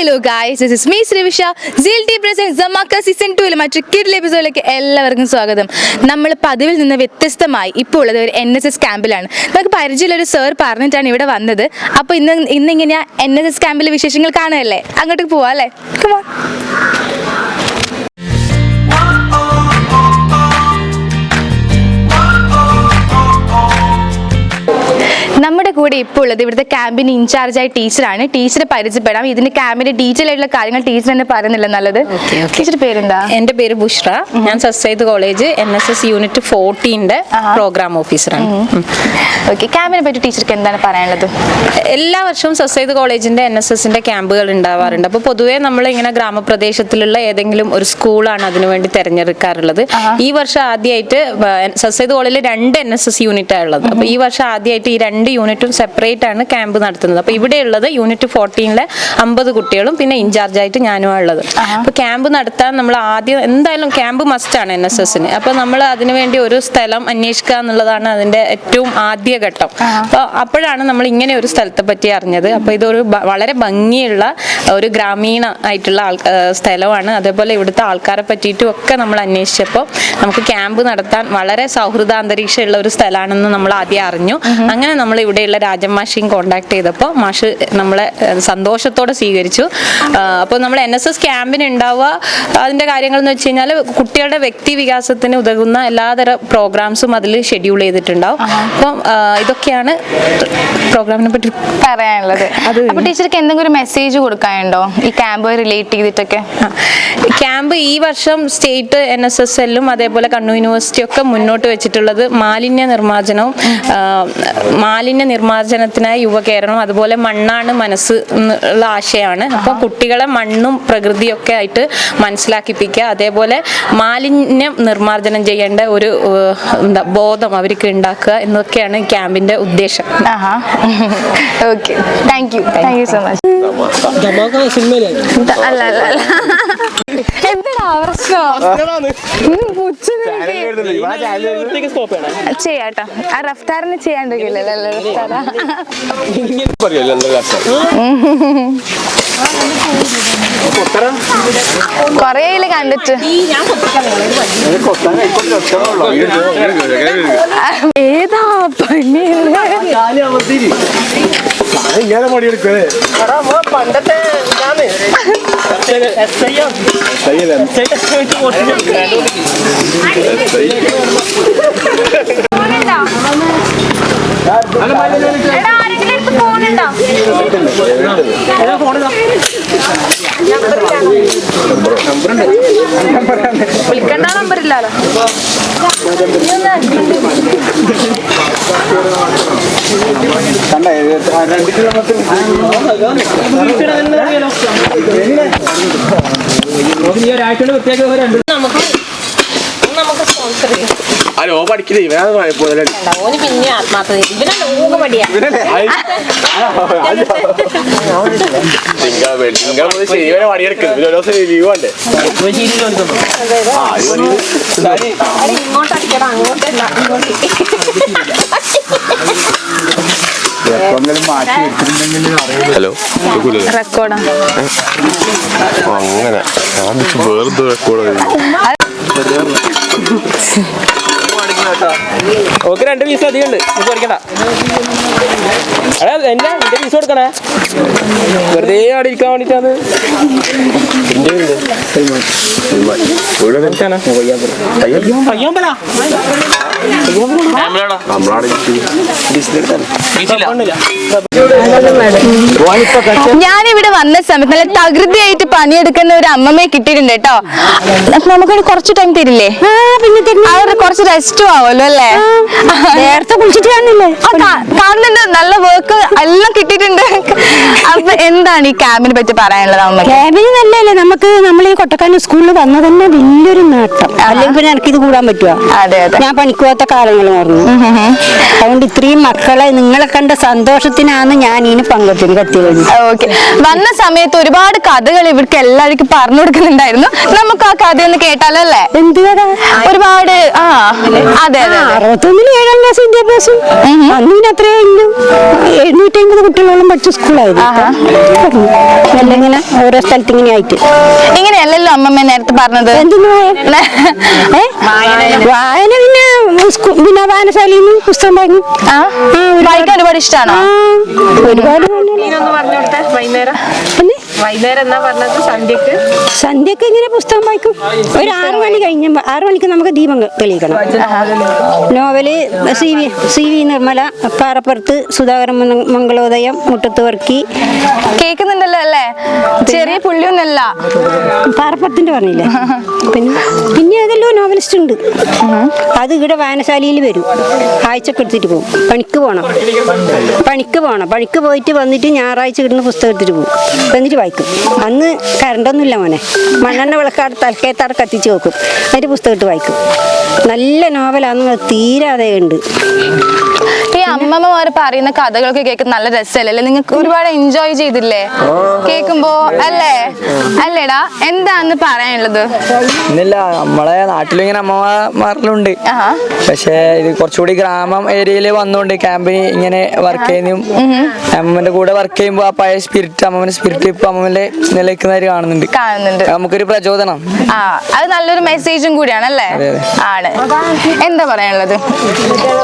Hello guys this is me Srivisha. സിൽ ടി present ജമാക്ക season ടൂവിൽ മറ്റു കിഡിൽ എപ്പിസോഡിലേക്ക് എല്ലാവർക്കും സ്വാഗതം. നമ്മൾ പതിവിൽ നിന്ന് വ്യത്യസ്തമായി ഇപ്പോൾ ഉള്ളത് ഒരു എൻ എസ് എസ് ക്യാമ്പിലാണ് നമുക്ക് പരിചയമുള്ള ഒരു സർ പറഞ്ഞിട്ടാണ് ഇവിടെ വന്നത്. അപ്പോൾ ഇന്ന് ഇന്നിങ്ങനെയാ എൻ എസ് എസ് ക്യാമ്പിലെ വിശേഷങ്ങൾ കാണുകയല്ലേ? അങ്ങോട്ടേക്ക് പോവാം അല്ലേ? Come നമ്മുടെ കൂടെ ഇപ്പോൾ ഉള്ളത് ഇവിടുത്തെ ക്യാമ്പിന് ആയ ടീച്ചറാണ് ടീച്ചറെ പരിചയപ്പെടാം. ഇതിന്റെ ക്യാമ്പിന്റെ ഡീറ്റെയിൽ ആയിട്ടുള്ള കാര്യങ്ങൾ ടീച്ചർ തന്നെ പറയുന്നില്ല നല്ലത്. ടീച്ചറുടെ പേരെന്താ? എന്റെ പേര് ബുഷ്ര ഞാൻ സസ്സൈദ് college N S S unit ഫോർട്ടീന്റെ programme ഓഫീസറാണ്. ഓക്കെ ക്യാമ്പിനെ പറ്റി ടീച്ചർക്ക് എന്താണ് പറയാനുള്ളത്? എല്ലാ വർഷവും സസ്സൈദ് കോളേജിന്റെ എൻ എസ് എസിന്റെ ക്യാമ്പുകൾ ഉണ്ടാവാറുണ്ട്. അപ്പോൾ പൊതുവേ നമ്മൾ ഇങ്ങനെ ഗ്രാമപ്രദേശത്തിലുള്ള ഏതെങ്കിലും ഒരു സ്കൂളാണ് അതിനുവേണ്ടി തിരഞ്ഞെടുക്കാറുള്ളത്. ഈ വർഷം ആദ്യമായിട്ട് സസ്സൈദ് കോളേജിൽ രണ്ട് എൻ എസ് എസ് യൂണിറ്റാണ് ഉള്ളത്. അപ്പോൾ ഈ വർഷം ആദ്യമായിട്ട് ഈ രണ്ട് യൂണിറ്റും സെപ്പറേറ്റ് ആണ് ക്യാമ്പ് നടത്തുന്നത്. അപ്പോൾ ഇവിടെയുള്ളത് യൂണിറ്റ് ഫോർട്ടീനിലെ അമ്പത് കുട്ടികളും പിന്നെ ഇൻചാർജായിട്ട് ഞാനും ഉള്ളത്. അപ്പോൾ ക്യാമ്പ് നടത്താൻ നമ്മൾ ആദ്യം എന്തായാലും ക്യാമ്പ് മസ്റ്റാണ് എൻ എസ് എസിന് അപ്പോൾ നമ്മൾ അതിനുവേണ്ടി ഒരു സ്ഥലം അന്വേഷിക്കുക എന്നുള്ളതാണ് അതിന്റെ ഏറ്റവും ആദ്യ ഘട്ടം. അപ്പോൾ അപ്പോഴാണ് നമ്മൾ ഇങ്ങനെ ഒരു സ്ഥലത്തെ പറ്റി അറിഞ്ഞത്. അപ്പോൾ ഇതൊരു വളരെ ഭംഗിയുള്ള ഒരു ഗ്രാമീണ ആയിട്ടുള്ള സ്ഥലമാണ്. അതേപോലെ ഇവിടുത്തെ ആൾക്കാരെ പറ്റിയിട്ടും ഒക്കെ നമ്മൾ അന്വേഷിച്ചപ്പോൾ നമുക്ക് ക്യാമ്പ് നടത്താൻ വളരെ സൗഹൃദ അന്തരീക്ഷമുള്ള ഒരു സ്ഥലമാണെന്ന് നമ്മൾ ആദ്യം അറിഞ്ഞു. അങ്ങനെ നമ്മൾ ഇവിടെയുള്ള രാജമാഷിയും കോണ്ടാക്ട് ചെയ്തപ്പോൾ മാഷ് നമ്മളെ സന്തോഷത്തോടെ സ്വീകരിച്ചു. അപ്പോൾ നമ്മൾ എൻ എസ് എസ് ക്യാമ്പിന് ഉണ്ടാവുക അതിന്റെ കാര്യങ്ങൾ എന്ന് വെച്ച് കഴിഞ്ഞാൽ കുട്ടികളുടെ വ്യക്തി വികാസത്തിന് ഉതകുന്ന എല്ലാതര പ്രോഗ്രാംസും അതിൽ ഷെഡ്യൂൾ ചെയ്തിട്ടുണ്ടാവും. അപ്പം ഇതൊക്കെയാണ് പ്രോഗ്രാമിനെ പറ്റി പറയാനുള്ളത്. അപ്പോൾ ടീച്ചർക്ക് എന്തെങ്കിലും ഒരു മെസ്സേജ് കൊടുക്കാനുണ്ടോ? ഈ ക്യാമ്പ് റിലേറ്റ് ചെയ്തിട്ടൊക്കെ? ക്യാമ്പ് ഈ വർഷം സ്റ്റേറ്റ് എൻ എസ് എസ് എല്ലും അതേപോലെ കണ്ണൂർ യൂണിവേഴ്സിറ്റി ഒക്കെ മുന്നോട്ട് വെച്ചിട്ടുള്ളത് മാലിന്യ നിർമ്മാർജനവും ആ, മാലിന്യ നിർമ്മാർജനത്തിനായി യുവകേരളം അതുപോലെ മണ്ണാണ് മനസ്സ് ഉള്ള ആശയമാണ് അപ്പോൾ കുട്ടികളെ മണ്ണും പ്രകൃതിയൊക്കെ ആയിട്ട് മനസ്സിലാക്കിപ്പിക്കുക അതേപോലെ മാലിന്യം നിർമ്മാർജനം ചെയ്യേണ്ട ഒരു എന്താ ബോധം അവർക്ക് ഉണ്ടാക്കുക എന്നൊക്കെയാണ് ക്യാമ്പിന്റെ ഉദ്ദേശം ആഹാ okay thank you thank you so much അല്ല എന്താടാ പ്രശ്നം ചെയ്യാട്ടോ. ആ റഫ്താറിന് റഫ്താറ? കൊറേ കണ്ടിട്ട്. ഏതാ പണി ഇങ്ങനെ പണിയെടുക്കേ പണ്ടത്തെ വിളിക്കണ്ട നമ്പറില്ലല്ലോ കണ്ട രണ്ട് കിലോമീറ്റർ നമുക്ക് നമുക്ക് സ്പോൺസർ ചെയ്യാം. പഠിക്കില്ലേ? ഇവനാണ് മുതലാളി ഓന് പിന്നെ ആത്മാർത്ഥത. മടിയാ ഇവനല്ലേ? ശരിവരെ പണിയെടുക്കുന്നത്. ദിവസം ലീവ് വേണ്ടേ ആ ഇത് ഇങ്ങോട്ട് അടിക്കടാ അങ്ങോട്ടല്ല ഇങ്ങോട്ട് എപ്പോഴെങ്കിലും മാറ്റി വെച്ചിട്ടുണ്ടെങ്കിൽ ഹലോ റെക്കോർഡാ അങ്ങനെ. ഞാൻ റെക്കോർഡ് ഓക്കെ രണ്ട് പീസ് അധികം ഉണ്ട് നീ പഠിക്കണ്ട എടാ എന്നാ എന്റെ പീസ് കൊടുക്കണേ? വെറുതെ അവിടെ ഇരിക്കാൻ വേണ്ടിട്ടാണ്. പയ്യമ്പല? ഞാനിവിടെ വന്ന സമയത്ത് നല്ല തകൃതിയായിട്ട് പണിയെടുക്കുന്ന ഒരു അമ്മമ്മയെ കിട്ടിയിട്ടുണ്ട് കേട്ടോ. നമുക്ക് നമുക്കൊരു കുറച്ച് ടൈം തരില്ലേ? അവരുടെ കുറച്ച് റെസ്റ്റും ആവുമല്ലോ അല്ലേ? നേരത്തെ കുളിച്ചിട്ട് കാണുന്നില്ലേ? കാണുന്നുണ്ട്. നല്ല വർക്ക് എല്ലാം കിട്ടിയിട്ടുണ്ട്. അപ്പൊ എന്താണ് ഈ ക്യാമ്പിനെ പറ്റി പറയാനുള്ളത് അമ്മ ക്യാമ്പിന് നല്ലല്ലേ നമുക്ക് നമ്മൾ ഈ കൊട്ടക്കാരൻ സ്കൂളിൽ വന്നത് തന്നെ വലിയൊരു നേട്ടം. അല്ലെങ്കിൽ പിന്നെ എനിക്ക് ഇത് കൂടാൻ പറ്റുമോ അതെ അതെ. ഞാൻ പണിക്ക് പോലത്തെ കാലങ്ങൾ പറഞ്ഞു അതുകൊണ്ട് ഇത്രയും മക്കളെ നിങ്ങളെ കണ്ട സന്തോഷത്തിനാണ് ഞാൻ ഇനി പങ്കെടുത്തത്. കത്തിയത് ഓക്കെ. വന്ന സമയത്ത് ഒരുപാട് കഥകൾ ഇവർക്ക് എല്ലാവർക്കും പറഞ്ഞു കൊടുക്കുന്നുണ്ടായിരുന്നു. നമുക്ക് ആ കഥ ഒന്ന് കേട്ടാലോ അല്ലേ? എന്ത് കഥ? ഒരുപാട് ആ അതെ അറുപത്തൊന്നിന് ഏഴാം ക്ലാസ് വിദ്യാഭ്യാസം അന്നിന് അത്രേ ഉള്ളൂ എഴുന്നൂറ്റി അമ്പത് കുട്ടികളോളം പഠിച്ച സ്കൂളായിരുന്നു എല്ലാം ഓരോ സ്ഥലത്ത് ഇങ്ങനെ ആയിട്ട്. ഇങ്ങനെയല്ലല്ലോ അമ്മമ്മ നേരത്തെ പറഞ്ഞത്? വായന പിന്നെ പിന്നെ വായനശാലയിൽ നിന്ന് പുസ്തകം വാങ്ങി വായിക്കാൻ ഒരുപാട് ഇഷ്ടമാണോ ഒരുപാട് വൈകുന്നേരം. പിന്നെ വൈകുന്നേരം എന്നാ പറഞ്ഞത്? സന്ധ്യക്ക്? സന്ധ്യക്ക് ഇങ്ങനെ പുസ്തകം വായിക്കും. ഒരു ആറു മണി കഴിഞ്ഞ ആറു മണിക്ക് നമുക്ക് ദീപം തെളിയിക്കണം. Novel C V C V Nirmala Parappurath Sudhakaran മംഗ- Mangalodayam മുട്ടത്ത് വർക്കി. കേൾക്കുന്നുണ്ടല്ലോ അല്ലേ? ചെറിയ പുള്ളിയൊന്നല്ല. പാറപ്പുറത്തിന്റെ പറഞ്ഞില്ലേ? പിന്നെ പിന്നെ ഏതെല്ലോ നോവലിസ്റ്റ് ഉണ്ട്. അത് ഇവിടെ വായനശാലയിൽ വരും. ആഴ്ചക്ക് എടുത്തിട്ട് പോകും. പണിക്ക് പോകണം പണിക്ക് പോകണം പണിക്ക് പോയിട്ട് വന്നിട്ട് ഞായറാഴ്ച കിട്ടുന്ന പുസ്തകം എടുത്തിട്ട് പോകും. എന്നിട്ട് വായിക്കും. അന്ന് കറണ്ടൊന്നുമില്ല മോനെ. മണ്ണെണ്ണ വിളക്കാട് തലക്കേത്താട് കത്തിച്ച് വെക്കും. അതിന്റെ പുസ്തകം ഇട്ട് വായിക്കും. നല്ല നോവലാന്ന് തീരാതെ ഉണ്ട്. ഈ അമ്മമ്മമാർ പറയുന്ന കഥകളൊക്കെ കേൾക്കുന്ന നല്ല രസമല്ലേ? നിങ്ങൾക്ക് ഒരുപാട് എൻജോയ് ചെയ്തില്ലേ? കേൾക്കുമ്പോ അല്ലേ? അല്ലേടാ എന്താന്ന് പറയാനുള്ളത്? ഇന്നില്ല നമ്മളെ നാട്ടിലിങ്ങനെ അമ്മമാരിലുണ്ട്. പക്ഷേ ഇത് കുറച്ചുകൂടി ഗ്രാമം ഏരിയയിൽ വന്നുകൊണ്ട് ക്യാമ്പിന് ഇങ്ങനെ വർക്ക് ചെയ്യുന്നതും അമ്മമ്മന്റെ കൂടെ വർക്ക് ചെയ്യുമ്പോൾ ആ പഴയ സ്പിരിറ്റ് അമ്മമ്മന്റെ സ്പിരിറ്റ് ഇപ്പൊ അമ്മമ്മന്റെ നിലനിൽക്കുന്നവര് കാണുന്നുണ്ട്. കാണുന്നുണ്ട്. നമുക്കൊരു പ്രചോദനം. ആ അത് നല്ലൊരു മെസ്സേജും കൂടിയാണ് അല്ലേ. ആണ്. എന്താ പറയാനുള്ളത്?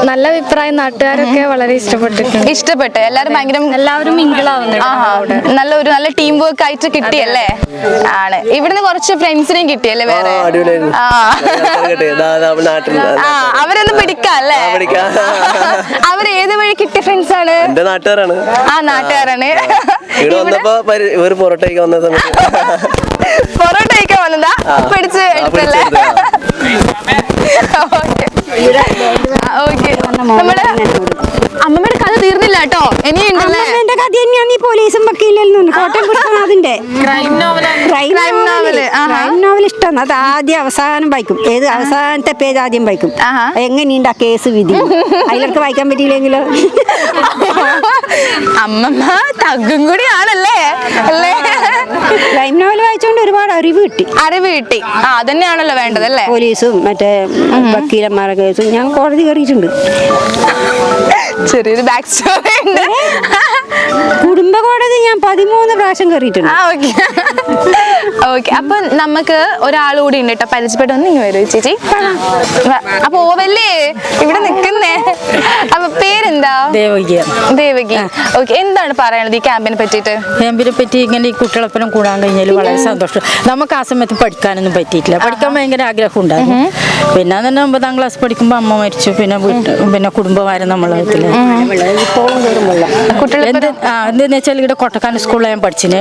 നല്ല അഭിപ്രായം നാട്ടുകാരൊക്കെ വളരെ ഇഷ്ടപ്പെട്ടിട്ടുണ്ട്. ഇഷ്ടപ്പെട്ട്. എല്ലാരും ഭയങ്കര എല്ലാവരും ആഹാ. നല്ല ഒരു നല്ല ടീം വർക്ക് ആയിട്ട് കിട്ടിയല്ലേ? ആണ്. ഇവിടുന്ന് കുറച്ച് ഫ്രണ്ട്സിനെയും കിട്ടിയല്ലേ വേറെ? ആ. ആ അവരൊന്ന് പിടിക്കാം. അല്ലേ അവർ ഏത് വഴി കിട്ടിയ ഫ്രണ്ട്സ് ആണ്? നാട്ടുകാരാണ്. ആ നാട്ടുകാരാണ്. ഇവിടെ വന്നപ്പോ ഇവർ പൊറോട്ട കഴിക്കാൻ വന്ന സമയത്ത് പൊറോട്ട കഴിക്കാൻ വന്നതാ പിടിച്ച് എടുത്തല്ലേ? ഓക്കെ നമ്മൾ അമ്മമ്മയുടെ കഥ തീർന്നില്ല കേട്ടോ. ഇനിയുണ്ടല്ലേ എന്റെ കഥ തന്നെയാണ് ഈ പോലീസും വക്കീലും കോട്ടയം കുട്ടനാഥിന്റെ ക്രൈം നോവലാണ് ക്രൈം നോവൽ ഇഷ്ടമാണ് അത് ആദ്യം അവസാനം വായിക്കും. ഏത് അവസാനത്തെ പേജ് ആദ്യം വായിക്കും. എങ്ങനെയുണ്ട് ആ കേസ് വിധി? അതിലൊക്കെ വായിക്കാൻ പറ്റിയില്ലെങ്കിലോ? അമ്മമ്മ തഗ്ഗും കൂടി ആണല്ലേ? അല്ലേ? ക്രൈം നോവൽ വായിച്ചുകൊണ്ട് ഒരുപാട് അറിവ് കിട്ടി. അറിവ് കിട്ടി. ആ അതന്നെയാണല്ലോ വേണ്ടത് അല്ലേ? പോലീസും മറ്റേ വക്കീലന്മാരെ കേസും ഞാൻ കോടതി കയറിയിട്ടുണ്ട്. ചെറിയൊരു ബാക്ക് സ്റ്റോറി ഉണ്ട്. കുടുംബ കോടതി ഞാൻ പതിമൂന്ന് പ്രാവശ്യം കയറിയിട്ടുണ്ട്. ആ ഓക്കെ അപ്പൊ നമുക്ക് ഒരാൾ കൂടി ഉണ്ട് കേട്ടോ പരിചയപ്പെട്ട് ഒന്ന് ഇങ്ങ് വരൂ ചേച്ചി. അപ്പൊ ഓവല്ലേ? ഇവിടെ നിക്കുന്നേ. അപ്പൊ പേരെന്താ? ദേവകിയ ദേവകി. ഓക്കെ എന്താണ് പറയണത് ഈ ക്യാമ്പിനെ പറ്റിട്ട് ക്യാമ്പിനെ പറ്റി ഇങ്ങനെ ഈ കുട്ടികളൊപ്പം കൂടാൻ കഴിഞ്ഞാൽ വളരെ സന്തോഷം. നമുക്ക് ആ സമയത്ത് പഠിക്കാനൊന്നും പറ്റിയിട്ടില്ല. പഠിക്കാൻ ഭയങ്കര ആഗ്രഹം ഉണ്ടായിരുന്നു. പിന്നെ തന്നെ ഒമ്പതാം ക്ലാസ് പഠിക്കുമ്പോൾ അമ്മ മരിച്ചു. പിന്നെ വീട്ട് പിന്നെ കുടുംബമായിരുന്നു നമ്മളെ വീട്ടിൽ. എന്ത് ആ എന്തെന്ന് വെച്ചാൽ ഇവിടെ കൊട്ടക്കാന സ്കൂളിൽ ഞാൻ പഠിച്ചിന്.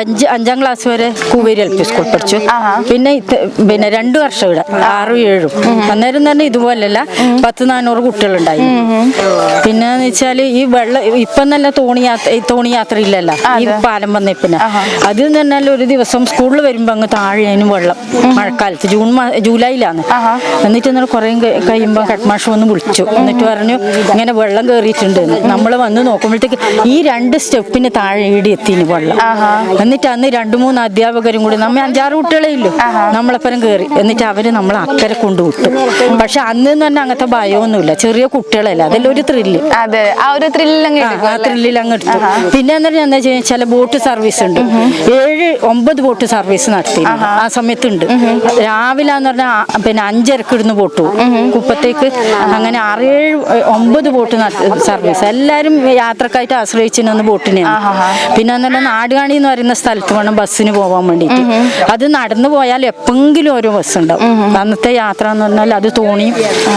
അഞ്ച് അഞ്ചാം ക്ലാസ് വരെ കൂവേരി എൽ പി സ്കൂൾ പഠിച്ചു. പിന്നെ പിന്നെ രണ്ടു വർഷം ഇവിടെ ആറും ഏഴും. അന്നേരം തന്നെ ഇതുപോലല്ല പത്ത് നാനൂറ് കുട്ടികളുണ്ടായി. പിന്നെ എന്ന് വെച്ചാൽ ഈ വെള്ളം ഇപ്പം നല്ല തോണി യാത്ര തോണി യാത്ര ഇല്ലല്ല ഈ പാലം വന്ന പിന്നെ അത് തന്നെ ഒരു ദിവസം സ്കൂളിൽ വരുമ്പോൾ അങ്ങ് താഴെയാനും വെള്ളം മഴക്കാലത്ത് ജൂൺ ജൂലൈയിലാണ്. എന്നിട്ട് എന്നാൽ കുറേ കഴിയുമ്പോൾ കട്മാഷ് വന്ന് വിളിച്ചു. എന്നിട്ട് പറഞ്ഞു ഇങ്ങനെ വെള്ളം കയറിയിട്ടുണ്ട് നമ്മൾ വന്ന് നോക്കുമ്പോഴത്തേക്ക് ഈ രണ്ട് സ്റ്റെപ്പിന് താഴെ ഈടി എത്തിന് വെള്ളം. എന്നിട്ട് അന്ന് രണ്ട് മൂന്ന് അധ്യാപകരും കൂടി നമ്മ അഞ്ചാറ് കുട്ടികളെ ഇല്ലു നമ്മളെപ്പരം കയറി എന്നിട്ട് അവർ നമ്മളെ അക്കരെ കൊണ്ടുവിട്ടു. പക്ഷെ അന്ന് തന്നെ അങ്ങനത്തെ ഭയമൊന്നുമില്ല. ചെറിയ കുട്ടികളല്ല. അതെല്ലാം ഒരു ത്രില്ല് അതെ. ആ ഒരു ത്രില്ല് ആ ത്രില്ലിൽ അങ്ങ് എടുത്തു. പിന്നെ എന്താ എന്താ വെച്ചാൽ ചില ബോട്ട് സർവീസ് ഉണ്ട്. ഏഴ് ഒമ്പത് ബോട്ട് സർവീസ് നടത്തി. ആ സമയത്തുണ്ട് രാവിലെ എന്ന് പറഞ്ഞാൽ പിന്നെ അഞ്ചരക്ക് ഇടുന്ന ബോട്ട് പോകും. കുപ്പത്തേക്ക് അങ്ങനെ ആറേഴ് ഒമ്പത് ബോട്ട് സർവീസ്. എല്ലാവരും യാത്രക്കായിട്ട് ആശ്രയിച്ചിരുന്ന ബോട്ടിനെയാണ്. പിന്നെ എന്ന് പറഞ്ഞാൽ നാടുകാണി എന്ന് പറയുന്ന സ്ഥലത്ത് വേണം ബസ്സിന് പോകാൻ വേണ്ടിയിട്ട്. അത് നടന്നു പോയാൽ എപ്പെങ്കിലും ഒരു ബസ് ഉണ്ടാവും. അന്നത്തെ യാത്ര എന്ന് പറഞ്ഞാൽ അത് തോണിയും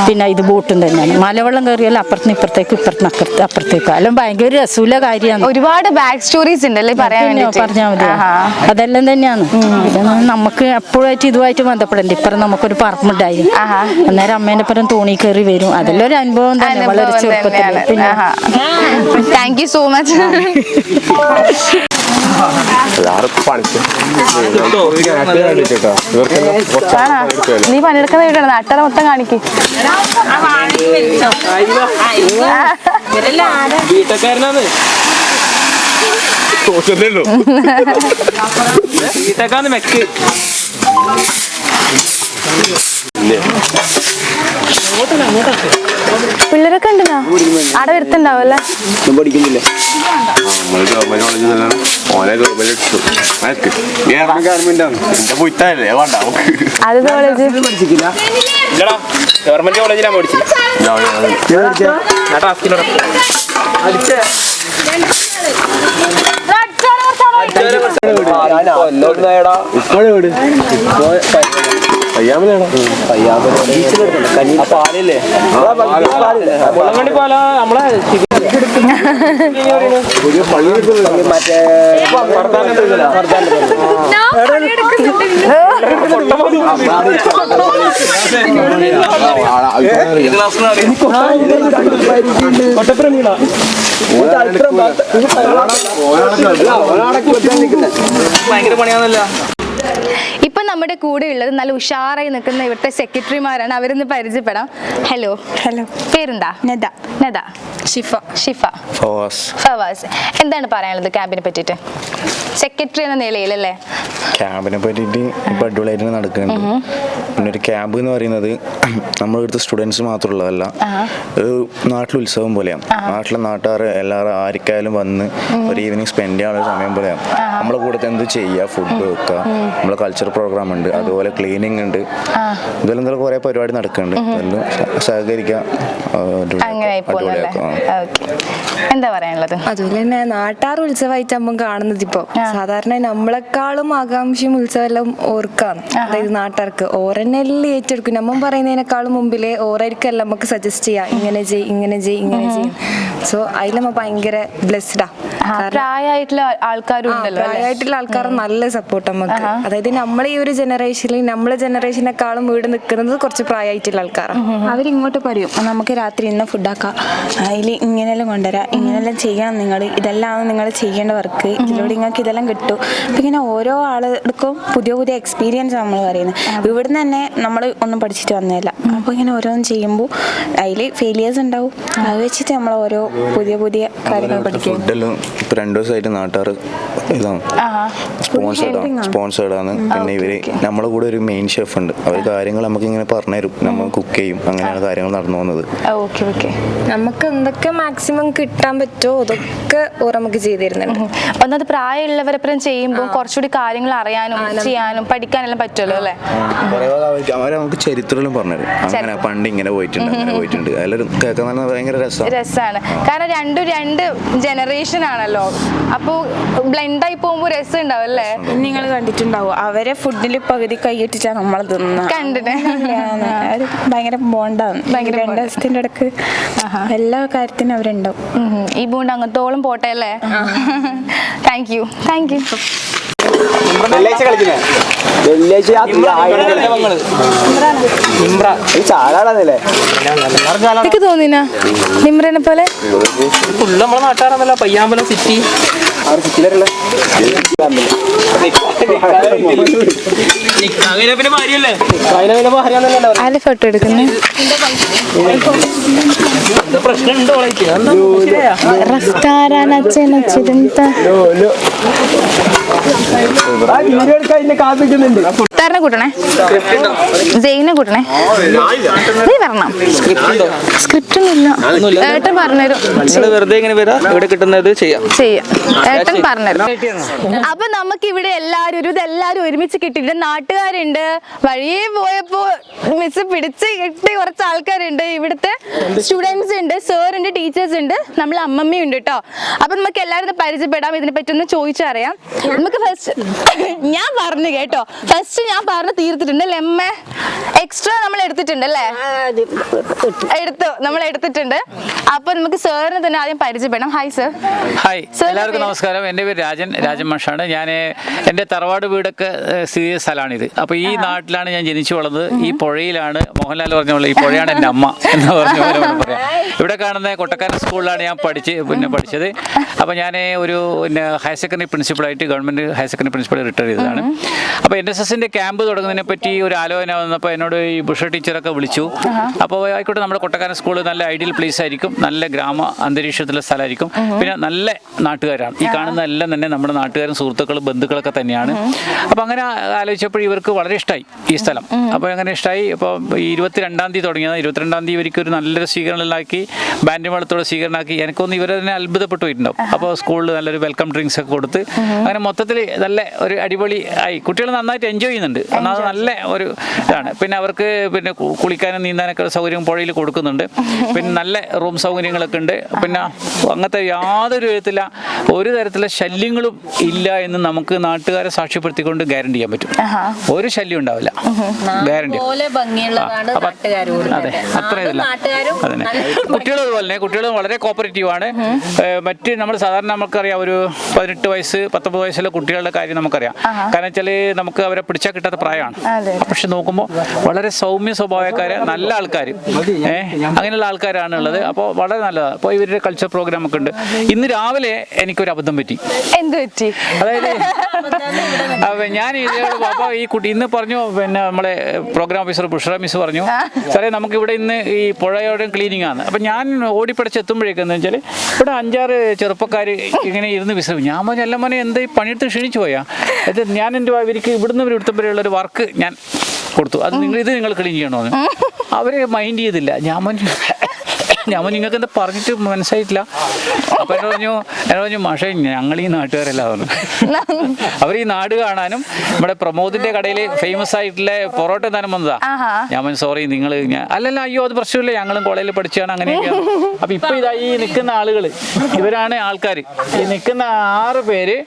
പിന്നെ ഇത് ബോട്ടും തന്നെയാണ്. മലവെള്ളം കയറിയാൽ അപ്പുറത്തുനിന്ന് ഇപ്പുറത്തേക്ക് ഇപ്പുറത്തിന് അപ്പുറത്ത് അപ്പുറത്തേക്ക്. അല്ലെങ്കിൽ ഭയങ്കര രസമുള്ള കാര്യമാണ്. ഒരുപാട് ബാക്ക് സ്റ്റോറീസ് ഉണ്ടല്ലേ പറഞ്ഞാൽ മതി അതെല്ലാം തന്നെയാണ്. നമുക്ക് എപ്പോഴായിട്ട് ഇതുമായിട്ട് ബന്ധപ്പെടേണ്ടി? ഇപ്പുറം നമുക്കൊരു പറമ്പുണ്ടായി അന്നേരം അമ്മേന്റെ പുറം തോണി കയറി വരും. അതെല്ലാം ഒരു അനുഭവം തന്നെ. വളരെ ചെറുപ്പത്തിൽ പിന്നെ താങ്ക് യു സോ മച്ച് നീ പണിയെടുക്കുന്ന വീടാണ് നാട്ടുകാരെ മൊത്തം കാണിക്ക്. വീട്ടക്കാരനാണ്. മെക്ക് പിള്ളേരൊക്കെ ഉണ്ടെന്നാ അവിടെ വരുത്തുണ്ടാവല്ലേ പഠിക്കുന്നില്ലേ. അത് കോളേജ് ഗവൺമെന്റ് കോളേജിലാണ് പഠിച്ചത്. ആ ടാസ്കിലൂടെ പാലില്ലേ മുളങ്കണ്ടി പാല നമ്മളെ കൊട്ടപ്രമികളാ ഭയങ്കര പണിയാന്നല്ല ഇപ്പൊ നമ്മുടെ കൂടെ ഉള്ളത് നല്ല ഉഷാറായി നിൽക്കുന്ന ഇവിടുത്തെ സെക്രട്ടറിമാരാണ്. അവരൊന്ന് പരിചയപ്പെടാം. ഹലോ ഹലോ പേരെന്താ? നദ. നദ. ഷിഫ. ഷിഫ. ഫവാസ്. ഫവാസ്. എന്താണ് പറയാനുള്ളത് ക്യാമ്പിനെ പറ്റിയിട്ട്? സെക്രട്ടറി എന്ന നിലയിലല്ലേ? ക്യാമ്പിനെ പറ്റിയിട്ട് ഇപ്പം അടിപൊളിയായിട്ട് നടക്കുന്നുണ്ട്. പിന്നെ ഒരു ക്യാമ്പ് എന്ന് പറയുന്നത് നമ്മുടെ അടുത്ത് സ്റ്റുഡൻസ് മാത്രമുള്ളതല്ല. ഒരു നാട്ടിൽ ഉത്സവം പോലെയാണ് നാട്ടിലെ നാട്ടുകാർ എല്ലാവരും ആർക്കായാലും വന്ന് ഒരു ഈവനിങ് സ്പെൻഡ് ചെയ്യാനുള്ള സമയം പോലെയാണ് നമ്മളെ കൂടെ എന്ത് ചെയ്യുക ഫുഡ് വെക്കുക നമ്മളെ കൾച്ചർ പ്രോഗ്രാം ഉണ്ട് അതുപോലെ ക്ലീനിങ് ഉണ്ട്. ഇതുപോലെ എന്തെങ്കിലും കുറെ പരിപാടി നടക്കുന്നുണ്ട്. അതെല്ലാം സ- സഹകരിക്കുക ആ, അടിപൊളി- അങ്ങനെ ആയി പോകുന്നല്ലേ അടിപൊളിയാക്കുക ആ. ഓക്കെ. എന്താ പറയാനുള്ളത്? അതുപോലെ തന്നെ നാട്ടാർ ഉത്സവമായിട്ട് നമ്മൾ കാണുന്നത് ഇപ്പൊ. സാധാരണ നമ്മളെക്കാളും ആകാംക്ഷയും ഉത്സവമെല്ലാം ഓർക്കാണ്. അതായത് നാട്ടാർക്ക്. ഓരെന്നെല്ലാം ഏറ്റെടുക്കും. നമ്മൾ പറയുന്നതിനേക്കാളും മുമ്പിൽ ഓരായിരിക്കല്ല നമുക്ക് സജസ്റ്റ് ചെയ്യാം. ഇങ്ങനെ ചെയ് ഇങ്ങനെ ചെയ് ഇങ്ങനെ ചെയ്യും സോ അതിൽ നമ്മൾ ഭയങ്കര ബ്ലെസ്ഡാ പ്രായമായിട്ടുള്ള ആൾക്കാരും? പ്രായമായിട്ടുള്ള ആൾക്കാർ നല്ല സപ്പോർട്ട് നമുക്ക്. അതായത് നമ്മൾ ഈ ഒരു ജനറേഷനിൽ നമ്മളെ ജനറേഷനെക്കാളും വീട് നിൽക്കുന്നത് കുറച്ച് പ്രായമായിട്ടുള്ള ആൾക്കാരാണ് അവരിങ്ങോട്ട് പറയും നമുക്ക് രാത്രി ഇന്ന് ഫുഡാക്കാം അതിൽ ഇങ്ങനെയെല്ലാം കൊണ്ടുവരാം ഇങ്ങനെയെല്ലാം ചെയ്യണം നിങ്ങൾ ഇതെല്ലാം നിങ്ങൾ ചെയ്യേണ്ട വർക്ക്. ഇതിലൂടെ നിങ്ങൾക്ക് ഇതെല്ലാം കിട്ടും. അപ്പം ഇങ്ങനെ ഓരോ ആളുകൾക്കും പുതിയ പുതിയ എക്സ്പീരിയൻസ് നമ്മൾ പറയുന്നത്. ഇവിടുന്ന് തന്നെ നമ്മൾ ഒന്നും പഠിച്ചിട്ട് വന്നതല്ല അപ്പോൾ ഇങ്ങനെ ഓരോന്നും ചെയ്യുമ്പോൾ അതിൽ ഫെയിലിയേഴ്സ് ഉണ്ടാവും. അത് വെച്ചിട്ട് നമ്മൾ ഓരോ പുതിയ പുതിയ കാര്യങ്ങൾ പഠിക്കും. ഫുഡെല്ലാം ഇപ്പൊ രണ്ടു ദിവസമായിട്ട് നാട്ടുകാർ ഇതാണ്. സ്പോൺസേർഡ് ആണ്. പിന്നെ ആണ് നമ്മളെ കൂടെ ഒരു മെയിൻ ഷെഫ് ഉണ്ട്. അവർ കാര്യങ്ങൾ നമുക്ക് ഇങ്ങനെ പറഞ്ഞുതരും നമ്മൾ കുക്ക് ചെയ്യും. അങ്ങനെയാണ് കാര്യങ്ങൾ നടന്നു പോകുന്നത്. ഓക്കെ ഓക്കെ നമുക്ക് എന്തൊക്കെ മാക്സിമം കിട്ടാൻ പറ്റുമോ? അതൊക്കെ ഓർമ്മക്ക് നമുക്ക് ചെയ്തു തരുന്നുണ്ട്. ഒന്നത് പ്രായമുള്ളവരപ്പുറം ചെയ്യുമ്പോൾ കുറച്ചുകൂടി കാര്യങ്ങൾ അറിയാനും ചെയ്യാനും പഠിക്കാനെല്ലാം പറ്റുമല്ലോ അല്ലേ? അവർ നമുക്ക് ചരിത്രമെല്ലാം പറഞ്ഞുതരും അങ്ങനെ പണ്ട് ഇങ്ങനെ പോയിട്ടുണ്ട് അങ്ങനെ പോയിട്ടുണ്ട്. എല്ലാവരും കേൾക്കാൻ ഭയങ്കര രസമാണ് രസമാണ് കാരണം രണ്ടും രണ്ട് ജനറേഷൻ ആണല്ലോ. അപ്പോൾ ബ്ലെൻഡായി പോകുമ്പോൾ രസം ഉണ്ടാവും അല്ലേ? നിങ്ങൾ കണ്ടിട്ടുണ്ടാവും. അവരെ ഫുഡിൽ പകുതി കൈയിട്ടിട്ടാണ് നമ്മൾ തിന്നുന്നത് കണ്ടിട്ട്. ഭയങ്കര ബോണ്ടാണ്. ഭയങ്കര രണ്ട് ദിവസത്തിന്റെ ഇടയ്ക്ക് എല്ലാ കാര്യത്തിനും അവരുണ്ടാവും. ഈ ബൂണ്ട് അങ്ങത്തോളം പോട്ടെ അല്ലേ? താങ്ക് യു താങ്ക് യു വെള്ളിയാഴ്ച കളിക്കുന്നേ വെള്ളിയാഴ്ച ചാടാണല്ലേ എനിക്ക് തോന്നിന? നിമ്രനെ പോലെ? ഫുള്ള് നമ്മളെ നാട്ടാറാന്നല്ല പയ്യാമ്പലം സിറ്റി ആരെ ഫോട്ടോ എടുക്കുന്നത് പ്രശ്നം കൂട്ടണേ ജയിനെ കൂട്ടണേ. നീ വരണം. സ്ക്രിപ്റ്റ് ഒന്നും ഇല്ല ഏട്ടൻ പറഞ്ഞുതരും. വെറുതെ ഇങ്ങനെ വരാ? ഇവിടെ കിട്ടുന്നത് ചെയ്യാം. ചെയ്യാം. ഏട്ടൻ പറഞ്ഞുതരും. അപ്പൊ നമുക്ക് ഇവിടെ എല്ലാരും ഒരു ഇതെല്ലാരും ഒരുമിച്ച് കിട്ടിയിട്ട് നാട്ടുകാരുണ്ട്. വഴിയെ പോയപ്പോ മിസ് പിടിച്ച് കിട്ടി കുറച്ച് ആൾക്കാരുണ്ട്. ഇവിടുത്തെ സ്റ്റുഡൻസ് ഉണ്ട്. സാറുണ്ട് ഉണ്ട് ടീച്ചേഴ്സ് ഉണ്ട്. നമ്മളെ അമ്മമ്മയുണ്ട് കേട്ടോ. അപ്പൊ നമുക്ക് എല്ലാവരും പരിചയപ്പെടാം. ഇതിനെ പറ്റി ഒന്ന് ചോദിച്ചറിയാം. നമുക്ക് ഫസ്റ്റ് ഞാൻ പറഞ്ഞു കേട്ടോ. ഫസ്റ്റ് ഞാൻ പറഞ്ഞു തീർത്തിട്ടുണ്ട് ലെമ്മ എക്സ്ട്രാ നമ്മൾ എടുത്തിട്ടുണ്ട് അല്ലേ? എടുത്തു. നമ്മൾ എടുത്തിട്ടുണ്ട്. അപ്പൊ നമുക്ക് സാറിനെ തന്നെ ആദ്യം പരിചയപ്പെടാം ഹായ് സർ ഹായ് എല്ലാവർക്കും നമസ്കാരം. എന്റെ പേര് രാജൻ. രാജൻ മഷാണ്. ഞാൻ എന്റെ തറവാട് വീടൊക്കെ സ്ഥിതി ചെയ്ത സ്ഥലമാണിത്. അപ്പോൾ ഈ നാട്ടിലാണ് ഞാൻ ജനിച്ചു വളർന്നത്. ഈ പുഴയിലാണ് മോഹൻലാൽ പറഞ്ഞ പോലെ ഈ പുഴയാണ് എന്റെ അമ്മ എന്ന് പറഞ്ഞ പോലെ പറയാം. ഇവിടെ കാണുന്ന കൊട്ടക്കാരൻ സ്കൂളിലാണ് ഞാൻ പഠിച്ച് പിന്നെ പഠിച്ചത്. അപ്പോൾ ഞാൻ ഒരു പിന്നെ higher secondary പ്രിൻസിപ്പളായിട്ട് government higher higher secondary principal retire ചെയ്തതാണ്. അപ്പോൾ എൻ എസ് എസിന്റെ ക്യാമ്പ് തുടങ്ങുന്നതിനെ പറ്റി ഒരു ആലോചന വന്നപ്പോൾ എന്നോട് ഈ ബുഷ ടീച്ചറൊക്കെ വിളിച്ചു. അപ്പോൾ ആയിക്കോട്ടെ നമ്മുടെ കൊട്ടക്കാരൻ സ്കൂൾ നല്ല ഐഡിയൽ പ്ലേസ് ആയിരിക്കും. നല്ല ഗ്രാമ അന്തരീക്ഷത്തിലുള്ള സ്ഥലമായിരിക്കും. പിന്നെ നല്ല നാട്ടുകാരാണ്. ഈ കാണുന്ന എല്ലാം തന്നെ നമ്മുടെ നാട്ടുകാരും സുഹൃത്തുക്കളും ബന്ധുക്കളൊക്കെ തന്നെയാണ്. അപ്പോൾ അങ്ങനെ ആലോചിച്ചപ്പോൾ ഇവർക്ക് വളരെ ഇഷ്ടമായി ഈ സ്ഥലം. അപ്പോൾ അങ്ങനെ ഇഷ്ടമായി അപ്പോൾ ഇരുപത്തിരണ്ടാം തീയതി തുടങ്ങിയത്. ഇരുപത്തിരണ്ടാം തീയതി ഇവർക്ക് ഒരു നല്ലൊരു സ്വീകരണമുണ്ടാക്കി ബാൻഡ് മേളത്തോടെ സ്വീകരണമാക്കി. എനിക്കൊന്ന് ഇവരെ തന്നെ അത്ഭുതപ്പെട്ടു പോയിട്ടുണ്ടാവും. അപ്പോൾ സ്കൂളിൽ നല്ലൊരു വെൽക്കം ഡ്രിങ്ക്സ് ഒക്കെ കൊടുത്ത് അങ്ങനെ മൊത്തത്തിൽ നല്ല ഒരു അടിപൊളി ആയി. കുട്ടികൾ നന്നായിട്ട് എൻജോയ് ചെയ്യുന്നുണ്ട്. ഒന്നാമത് നല്ല ഒരു ഇതാണ്. പിന്നെ അവർക്ക് പിന്നെ കുളിക്കാനും നീന്താനൊക്കെ സൗകര്യം പുഴയിൽ കൊടുക്കുന്നുണ്ട്. പിന്നെ നല്ല റൂം സൗകര്യങ്ങളൊക്കെ ഉണ്ട്. പിന്നെ അങ്ങനത്തെ യാതൊരു വിധത്തില ഒരു തരത്തിലുള്ള ശല്യങ്ങളും ഇല്ല എന്ന് നമുക്ക് നാട്ടുകാരെ സാക്ഷ്യപ്പെടുത്തിക്കൊണ്ട് ഗ്യാരണ്ടി ചെയ്യാൻ പറ്റും. ഒരു ശല്യം ഉണ്ടാവില്ല. ഗ്യാരണ്ടി അതെ അത്ര ഇതില്ല അതന്നെ. കുട്ടികൾ അതുപോലെ തന്നെ കുട്ടികൾ വളരെ കോപ്പറേറ്റീവ് ആണ്. മറ്റ് നമ്മൾ സാധാരണ നമുക്കറിയാം ഒരു പതിനെട്ട് വയസ്സ് പത്തൊമ്പത് വയസ്സുള്ള കുട്ടികളുടെ കാര്യം നമുക്കറിയാം. കാരണം വെച്ചാൽ നമുക്ക് അവരെ പിടിച്ചാൽ കിട്ടാത്ത പ്രായമാണ്. പക്ഷെ നോക്കുമ്പോൾ വളരെ സൗമ്യ സ്വഭാവക്കാര് നല്ല ആൾക്കാർ ഏഹ് അങ്ങനെയുള്ള ആൾക്കാരാണ് ഉള്ളത്. അപ്പോൾ വളരെ നല്ലതാണ് അപ്പോൾ ഇവരുടെ കൾച്ചർ പ്രോഗ്രാം ഒക്കെ ഉണ്ട്. ഇന്ന് രാവിലെ എനിക്കൊരു അബദ്ധം പറ്റി. എന്ത് പറ്റി? അതായത് അപ്പൊ ഞാൻ അപ്പൊ ഈ കുട്ടി ഇന്ന് പറഞ്ഞു പിന്നെ നമ്മളെ പ്രോഗ്രാം ഓഫീസർ ബുഷറ മിസ് പറഞ്ഞു സാറേ നമുക്ക് ഇവിടെ ഇന്ന് ഈ പുഴയോടെ ക്ലീനിങ് ആണ്. അപ്പൊ ഞാൻ ഓടിപ്പടച്ച് എത്തുമ്പോഴേക്കെന്ന് വെച്ചാൽ ഇവിടെ അഞ്ചാറ് ചെറുപ്പക്കാർ ഇങ്ങനെ ഇരുന്ന് വിശ്രമിക്കും. ഞാൻ പറഞ്ഞു എല്ലാം മോനെ എന്താ ഈ പണിയെടുത്ത് ക്ഷണിച്ചു പോയാ. അത് ഞാൻ എന്റെ ഇവർക്ക് ഇവിടുന്ന് ഇവിടുത്തെ വരെയുള്ള ഒരു വർക്ക് ഞാൻ കൊടുത്തു. അത് നിങ്ങൾ ഇത് നിങ്ങൾ ക്ലീൻ ചെയ്യണമെന്ന് അവരെ മൈൻഡ് ചെയ്തില്ല. ഞാൻ ഞാൻ നിങ്ങൾക്ക് എന്താ പറഞ്ഞിട്ട് മനസ്സായിട്ടില്ല അപ്പൊ എന്നോട് പറഞ്ഞു എന്നോട് പറഞ്ഞു മാഷേ ഞങ്ങൾ ഈ നാട്ടുകാരല്ല പറഞ്ഞു അവർ ഈ നാട് കാണാനും നമ്മുടെ പ്രമോദിന്റെ കടയിൽ ഫേമസ് ആയിട്ടുള്ള പൊറോട്ട താനം വന്നതാ. ഞാൻ സോറി നിങ്ങൾ അല്ലല്ല അയ്യോ അത് പ്രശ്നമില്ല. ഞങ്ങളും കോളേജിൽ പഠിച്ചാണ് അങ്ങനെയൊക്കെ അപ്പൊ ഇപ്പൊ ഇതായി ഈ നിൽക്കുന്ന ആളുകൾ ഇവരാണ് ആൾക്കാർ ഈ നിൽക്കുന്ന ആറ് പേര്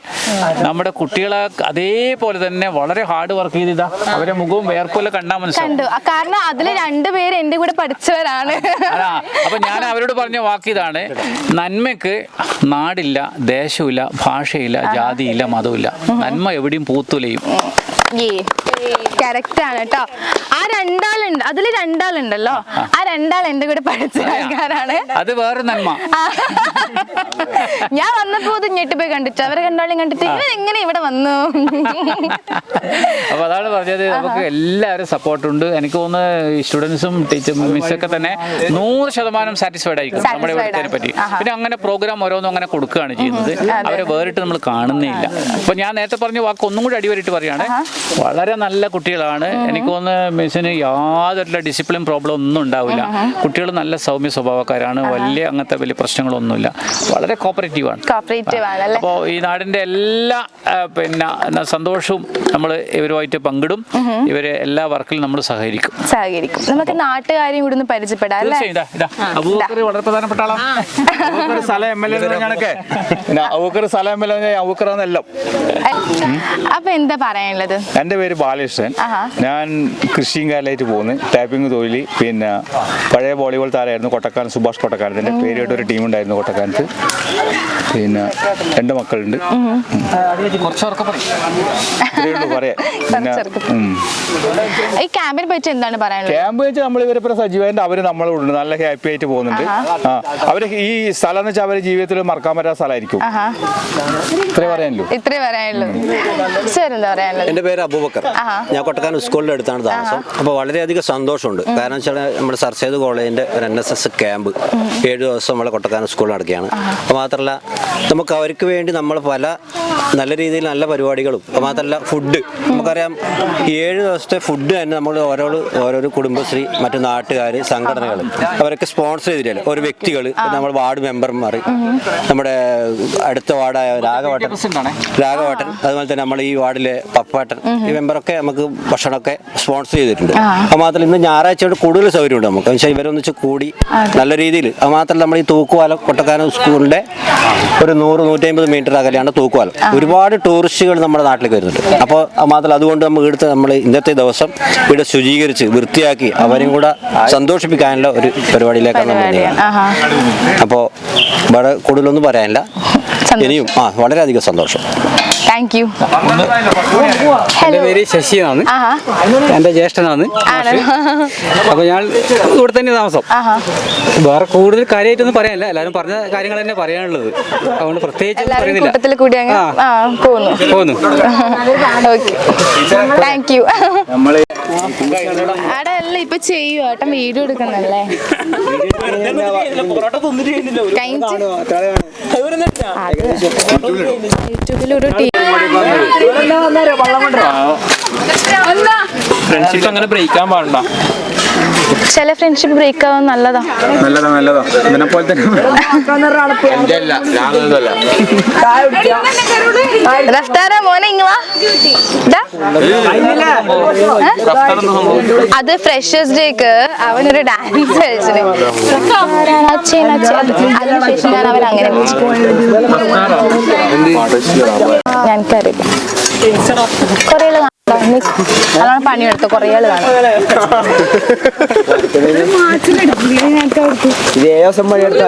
നമ്മുടെ കുട്ടികളെ അതേപോലെ തന്നെ വളരെ ഹാർഡ് വർക്ക് ചെയ്തിതാ. അവരെ മുഖവും വേർപ്പോലെ കണ്ടാൽ മനസ്സിലാവും. കാരണം അതിൽ രണ്ടുപേര് എന്റെ കൂടെ പഠിച്ചവരാണ്. അപ്പൊ ഞാൻ അവരോട് പറഞ്ഞ വാക്കിതാണ് നന്മയ്ക്ക് നാടില്ല ദേശമില്ല ഭാഷയില്ല ജാതിയില്ല മതമില്ല നന്മ എവിടെയും പൂത്തുലയും. കറക്റ്റ് ആണ് കേട്ടോ. ആ രണ്ടാളുണ്ട് അതിൽ രണ്ടാളുണ്ടല്ലോ. ആ. രണ്ടാൾ എന്റെ കൂടെ പഠിച്ച ആൾക്കാരാണ്. അത് വേറെ നന്മ. ഞാൻ വന്നപ്പോ ഞെട്ടി പോയി കണ്ടിട്ട്. അവരെ രണ്ടാളും കണ്ടിട്ട് ഇവൻ എങ്ങനെ ഇവിടെ വന്നു? അപ്പൊ അതാണ് പറഞ്ഞത്. നമുക്ക് എല്ലാവരും സപ്പോർട്ട് ഉണ്ട്. എനിക്ക് തോന്നുന്നു സ്റ്റുഡൻസും ടീച്ചർ മിസ്സൊക്കെ തന്നെ നൂറ് ശതമാനം സാറ്റിസ്ഫൈഡ് ആയിരിക്കും നമ്മുടെ ഇവിടുത്തെ പറ്റി. പിന്നെ അങ്ങനെ പ്രോഗ്രാം ഓരോന്നും അങ്ങനെ കൊടുക്കുകയാണ് ചെയ്യുന്നത്. അവരെ വേറിട്ട് നമ്മൾ കാണുന്നേ ഇല്ല. അപ്പൊ ഞാൻ നേരത്തെ പറഞ്ഞ വാക്ക് ഒന്നും കൂടി അടിവരിട്ട് പറയാണ്. വളരെ നല്ല കുട്ടികളാണ്. എനിക്ക് തോന്നുന്നു മിസ്സിന് യാതൊരു ഡിസിപ്ലിൻ പ്രോബ്ലം ഒന്നും ഉണ്ടാവില്ല. കുട്ടികൾ നല്ല സൗമ്യ സ്വഭാവക്കാരാണ്. വലിയ അങ്ങനത്തെ വലിയ പ്രശ്നങ്ങളൊന്നുമില്ല. വളരെ കോപ്പറേറ്റീവ് ആണ്. അപ്പോൾ ഈ നാടിന്റെ എല്ലാ പിന്നെ സന്തോഷവും നമ്മൾ ഇവരുമായിട്ട് പങ്കിടും. ഇവരെ എല്ലാ വർക്കിലും നമ്മൾ സഹകരിക്കും. സഹകരിക്കും. നമുക്ക് നാട്ടുകാരെയും കൂടി ഒന്ന് പരിചയപ്പെടാം വളരെ പ്രധാനപ്പെട്ട ആളാ. അവക്കർ സ്ഥലം എം എൽ എ ഞാനൊക്കെ അവക്കർ സ്ഥലം എം എൽ എ അവക്കർ എന്നെല്ലാം അപ്പൊ എന്താ പറയാനുള്ളത്? എന്റെ പേര് ബാലകൃഷ്ണൻ. ഞാൻ കൃഷിയും കാലായിട്ട് പോകുന്നു. ടാപ്പിംഗ് തൊഴിൽ പിന്നെ പഴയ വോളിബോൾ താരമായിരുന്നു കൊട്ടക്കാരൻ സുഭാഷ് കൊട്ടക്കാരൻ. എന്റെ ഒരു ടീം ഉണ്ടായിരുന്നു കൊട്ടക്കാരത്ത് പിന്നെ രണ്ട് മക്കളുണ്ട്. ഈ ക്യാമ്പിനെ പറ്റി എന്താണ് പറയാനുള്ളത്? ക്യാമ്പ് വെച്ച് നമ്മൾ ഇവരെ സജീവമായിട്ട് അവർ നമ്മളോട് നല്ല ഹാപ്പി ആയിട്ട് പോകുന്നുണ്ട്. അവർ അവർ ഈ സ്ഥലം എന്ന് വെച്ചാൽ അവരെ ജീവിതത്തിൽ മറക്കാൻ പറ്റാത്ത സ്ഥലമായിരിക്കും. ഇത്രേ പറയാനുള്ളൂ. ഇത്രേ പറയാനുള്ളൂ. ശരി എന്താ പറയാനുള്ളത്? എന്റെ പേര് അബൂബക്കർ. ഞാൻ കൊട്ടക്കാനം സ്കൂളിൽ എടുത്താണ് താമസം. അപ്പോൾ വളരെയധികം സന്തോഷമുണ്ട്. കാരണം വെച്ചാൽ നമ്മുടെ സർ സെയ്ദ് കോളേജിന്റെ ഒരു എൻ എസ് എസ് ക്യാമ്പ് ഏഴ് ദിവസം നമ്മളെ കൊട്ടക്കാനം സ്കൂളിൽ നടക്കുകയാണ്. അപ്പോൾ മാത്രമല്ല നമുക്ക് അവർക്ക് വേണ്ടി നമ്മൾ പല നല്ല രീതിയിൽ നല്ല പരിപാടികളും അപ്പോൾ മാത്രമല്ല ഫുഡ് നമുക്കറിയാം ഏഴ് ദിവസത്തെ ഫുഡ് തന്നെ നമ്മൾ ഓരോ ഓരോ കുടുംബശ്രീ മറ്റു നാട്ടുകാർ സംഘടനകൾ അവരൊക്കെ സ്പോൺസർ ചെയ്തിട്ടില്ല ഒരു വ്യക്തികൾ നമ്മൾ വാർഡ് മെമ്പർമാർ നമ്മുടെ അടുത്ത വാർഡായ രാഘവട്ടൻ. രാഘവട്ടൻ അതുപോലെ തന്നെ നമ്മൾ ഈ വാർഡിലെ പപ്പാട്ടൻ ഈ മെമ്പറൊക്കെ നമുക്ക് ഭക്ഷണമൊക്കെ സ്പോൺസർ ചെയ്തിട്ടുണ്ട്. അത് മാത്രമല്ല ഇന്ന് ഞായറാഴ്ചയോട് കൂടുതൽ സൗകര്യമുണ്ട് നമുക്ക്. പക്ഷേ ഇവരൊന്നിച്ച് കൂടി നല്ല രീതിയിൽ അത് മാത്രമല്ല നമ്മൾ ഈ തൂക്കുവാല കൊട്ടക്കാനം സ്കൂളിന്റെ ഒരു നൂറ് നൂറ്റമ്പത് മീറ്റർ അകലെയാണ് തൂക്കുവാല ഒരുപാട് ടൂറിസ്റ്റുകൾ നമ്മുടെ നാട്ടിലേക്ക് വരുന്നുണ്ട്. അപ്പോൾ അത് മാത്രമല്ല അതുകൊണ്ട് നമ്മൾ ഇവിടുത്തെ നമ്മൾ ഇന്നത്തെ ദിവസം ഇവിടെ ശുചീകരിച്ച് വൃത്തിയാക്കി അവരെയും കൂടെ സന്തോഷിപ്പിക്കാനുള്ള ഒരു പരിപാടിയിലേക്കാണ് നമ്മൾ അപ്പോൾ വളരെ കൂടുതലൊന്നും പറയാനില്ല. ഇനിയും ആ വളരെയധികം സന്തോഷം. താങ്ക് യു എന്റെ പേര് ശശി എന്നാണ് എന്റെ ജ്യേഷ്ഠനാണ്. അപ്പൊ അപ്പോൾ ഞാൻ ഇവിടെ തന്നെ താമസം. വേറെ കൂടുതൽ കാര്യമായിട്ടൊന്നും പറയാനില്ല. എല്ലാവരും പറഞ്ഞ കാര്യങ്ങൾ തന്നെ പറയാനുള്ളത്. അതുകൊണ്ട് പ്രത്യേകിച്ച് പറയുന്നില്ല. കൂടി ഓക്കെ താങ്ക് യു ആടെ അല്ല ഇപ്പൊ ചെയ്യൂ ഏട്ടൻ വീഡിയോ എടുക്കുന്നല്ലേ യൂട്യൂബിൽ ഒരു ടീ ഫ്രണ്ട്ഷിപ്പ് അങ്ങനെ ബ്രേക്കാൻ പാടണ്ട ചില ഫ്രണ്ട്ഷിപ്പ് ബ്രേക്ക് ആവാൻ നല്ലതാ. നല്ലതാ നല്ലതാ. ഇതിനെ പോലെ തന്നെ റഫ്താര മോനെ? അത് ഫ്രഷേഴ്സ് ഡേക്ക് അവനൊരു ഡാൻസ് കളിച്ചിന്. അച്ഛൻ അച്ഛൻ. അതിനുശേഷം ഞാൻ അവൻ അങ്ങനെ ഞങ്ങൾക്കറിയില്ല കുറേ ആൾ കാണാം അതാണ് പണിയെടുത്തു കുറേ കാണാം. ഇത് ദിവസം പണിയെടുത്ത